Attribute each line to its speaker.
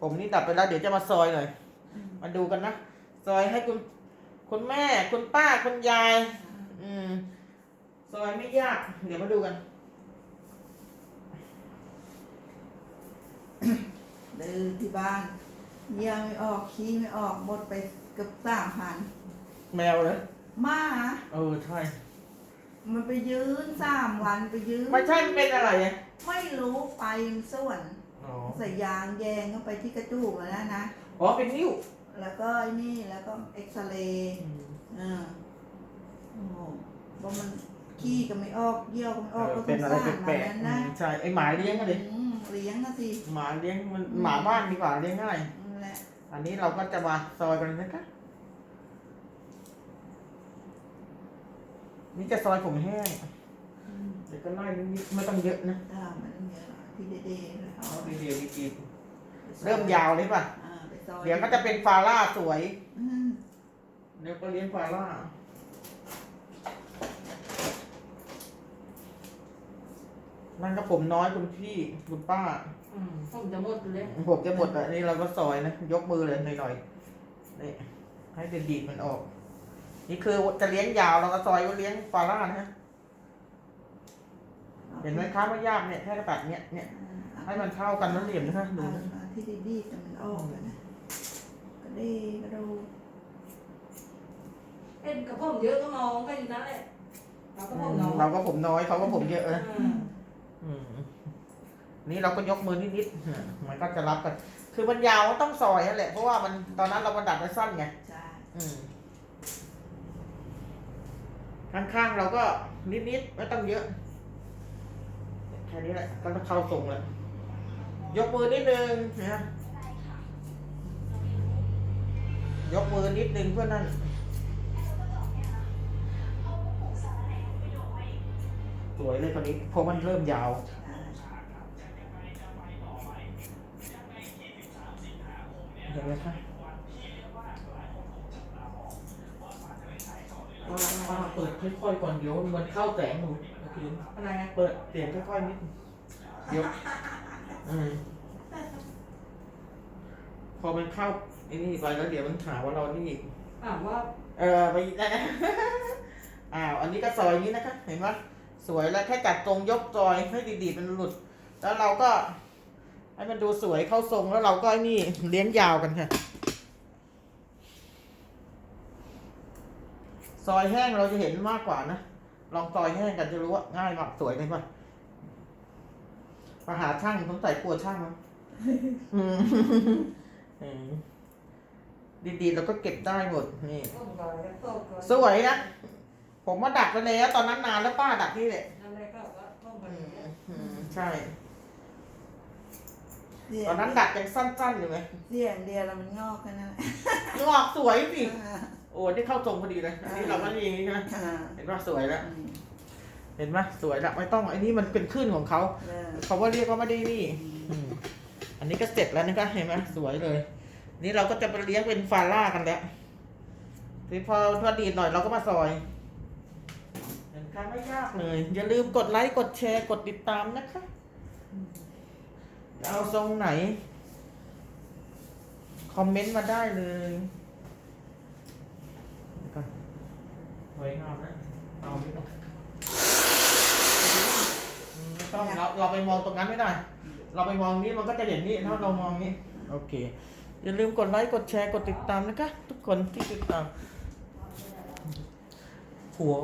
Speaker 1: ผมนี่ดัดไปแล้วเดี๋ยวจะมาซอยหน่อย มาดูกันนะ ซอยให้คุณคุณแม่ คุณป้าคุณยาย อืม ซอยไม่ยาก เดี๋ยวมาดูกัน
Speaker 2: เดินที่บ้านเยี่ยไม่ออกขี้ไม่ออกหมดไปเกือบสามพัน
Speaker 1: แมวเลย
Speaker 2: หมา
Speaker 1: เออใช่
Speaker 2: มันไปยืนสามวันไปยืน
Speaker 1: ไม่ใช่มันเป็นอะไรอะ
Speaker 2: ไม่รู้ไปส่วน
Speaker 1: อ๋อ
Speaker 2: ใส่ยางแยงเข้าไปที่กระจูกแล้วนะนะ
Speaker 1: อ๋อเป็นนิ้ว
Speaker 2: แล้วก็ไอ้นี่แล้วก็เอ็กซเรย์อ่าโอ้โหเพราะมันขี้ก็ไม่ออกเยี่ยวก็ไม่ออกก็ส
Speaker 1: เป็น
Speaker 2: ง
Speaker 1: อะไร
Speaker 2: สาร
Speaker 1: แป
Speaker 2: มั
Speaker 1: ลก
Speaker 2: น
Speaker 1: ๆ
Speaker 2: นะ
Speaker 1: อืมใช่ไอหมาเลี้ยงกันเลย
Speaker 2: อืมเลี้ยงนะสิ
Speaker 1: หมาเลี้ยงมันหมาบ้านดีกว่าเลี้ยงง่าย
Speaker 2: นั่นแหละ
Speaker 1: อันนี้เราก็จะมาซอยกันเลยนะคะนี่จะซอยผมแห้ง
Speaker 2: อืม
Speaker 1: เดี๋ยวก็ไล่นิดๆไม่ต้องเยอะนะ
Speaker 2: ถ้ามันเนี่ยที่เด็ๆแล้วเอา
Speaker 1: เอาดีๆดีๆเริ่มยาวเลยป่ะ
Speaker 2: อ่าไปซอย
Speaker 1: เดี๋ยวก็จะเป็นฟาร่าสวย
Speaker 2: อืม
Speaker 1: เดี๋ยวก็เลี้ยงฟาร่านั่นก็ผมน้อยคุณพี่คุณป้า
Speaker 3: อืมผมจะหมดเลย
Speaker 1: ผมจะหมดแล้วนี่เราก็ซอยนะ ยกมือเลยหน่อยๆนี่ให้เป็นดีดมันออก นี่คือจะเลี้ยงยาวเราก็ซอยว่าเลี้ยงฟาร่านะฮะ เห็นไหมครับว่ายากเนี่ยแค่กระตัดเนี่ยเนี่ย
Speaker 2: อ่า
Speaker 1: ให้มันเท่ากันแล้วเหลี่ยมนะฮะดู
Speaker 2: เอา
Speaker 1: นะ
Speaker 2: เอาที่ดีๆแต่มันออกแล้วนะก็ดีก็ดู
Speaker 3: เอ็นกับผมเยอะก็มองก็อยู่นั่นแหละเราก็ผมน้อง
Speaker 1: เราก็ผมน้อยเขาก็ผมเยอะนะ
Speaker 3: อืม
Speaker 1: อืมนี่เราก็ยกมือนิดๆมันก็จะรับกัน คือมันยาวก็ต้องซอยนั่นแหละ เพราะว่ามันตอนนั้นเรามันดัดไว้สั้นไง
Speaker 2: ใช่
Speaker 1: อืมข้างๆเราก็นิดๆไม่ต้องเยอะแค่นี้แหละก็จะเข้าทรงแล้วยกมือนิดนึงนะยกมือนิดนึงเพื่อนั่นสวยเลยคนนี้เพราะมันเริ่มยาว
Speaker 2: อ่า
Speaker 1: เห็นไหมคะ ป้าเปิดค่อยๆก่อนเดี๋ยวมันเข้าแสงหนูโอเค
Speaker 3: อะไรนะ
Speaker 1: เปิดเสียงค่อยๆนิดเดี๋ยวอืมพอมันเข้าไอ้นี่ไปแล้วเดี๋ยวมันหาว่าเรานี่
Speaker 3: ถามว่า
Speaker 1: เออไปอีกแล้วอ้าวอันนี้ก็ซอยนี้นะคะ เห็นไหมสวยแล้วแค่จัดตรงยกซอยให้ดีๆมันหลุด แล้วเราก็ ให้มันดูสวยเข้าทรงแล้วเราก็นี่เลี้ยงยาวกันค่ะ ซอยแห้งเราจะเห็นมากกว่านะ ลองซอยแห้งกันจะรู้ว่าง่ายมากสวยเลยป่ะมาหาช่างต้องใส่กลัวช่างมั้งอืมอืมดีๆเราก็เก็บได้หมดนี่
Speaker 3: ผมก่อนแล้วก็ก่อน
Speaker 1: สวยนะผมมาดักไปแล้วตอนนั้นนานแล้วป้าดักนี่แหละ
Speaker 3: นั่นแหละก็ว่าผมก่อ
Speaker 1: อื
Speaker 3: น
Speaker 1: มอืมใช่
Speaker 2: เสีย
Speaker 1: ตอนนั้นดักยังสั้นๆอยู่ไหม
Speaker 2: เสียงเดียวแล้วมันงอกกันนั่นแหละ
Speaker 1: งอกสวยสิ
Speaker 2: อ่า
Speaker 1: โอ้นี่เข้าทรงพอดีเลยอันนี้เราก็นี่ใช่ไหม
Speaker 2: อ่า
Speaker 1: เห็นว่าสวยแล้ว
Speaker 2: อืม
Speaker 1: เห็นไหมสวยแล้วไม่ต้องอันนี้มันเป็นขึ้นของเขา
Speaker 2: เออ
Speaker 1: เขาว่าเรียกว่าไม่ได้นี่อืมอันนี้ก็เสร็จแล้วนะคะเห็นไหมสวยเลย นี่เราก็จะไปเลี้ยงเป็นฟาร่ากันแล้วทีพอพอดีดหน่อยเราก็มาซอยเห็นการไม่ยากเลย อย่าลืมกดไลค์กดแชร์กดติดตามนะคะจะเอาทรงไหน คอมเมนต์มาได้เลยเดี๋ยวก่อนส วยงามนะเอาไม่ต้องอืมไม่ต้องเราเราไปมองตรงนั้นไม่ได้ เราไปมองนี้มันก็จะเห็นนี่ถ้าเรามองนี้โอเค อย่าลืมกดไลค์กดแชร์กดติดตามนะคะ ทุกคนที่ติดตามหัว